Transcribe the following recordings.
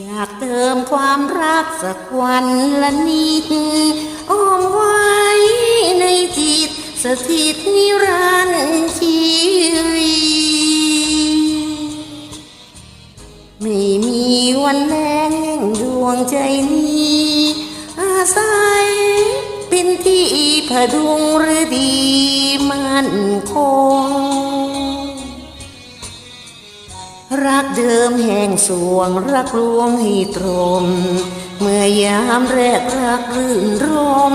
อยากเติมความรักสักวันละนิดอ้อมไว้ในจิตสถิตนิรันดร์ชีวีไม่มีวันแรงดวงใจนี้ อาศัยเป็นที่พดุงหรือดีมั่นคง รักเดิมแห่งสวงรักลวงให้ตรมเมื่อยามแรกรักรื่นรม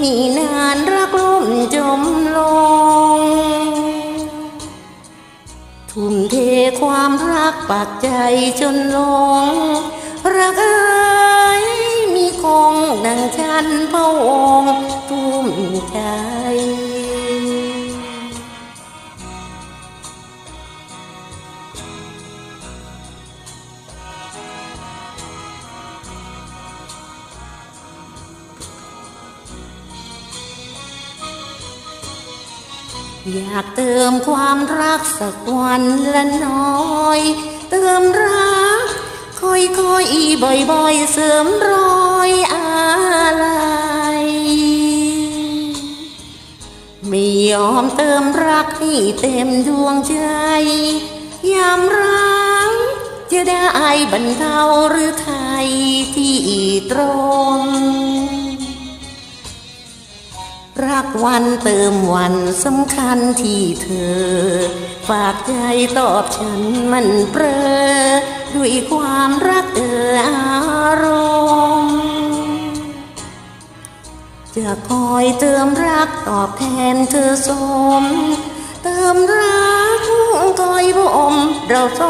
มีนานรักล่มจมลง ทุ่มเทความรักปากใจจนลง รักเอ้ยมีคงดังฉันพระองค์ทุ่มใจ อยากเติมความรักสักวันละน้อย เติมรัก ค่อยๆบ่อยๆ เสริมรอยอะไรไม่ยอมเติมรักให้เต็มดวงใจ ยามรักจะได้บรรเทาหรือไทยที่ตรง รักวันเติมวันสำคัญที่เธอ ฝากใจตอบฉันมันเปรอด้วยความรักเอออารมณ์จะคอยเติมรักตอบแทนเธอสม เติมรักคอยบ่มเราส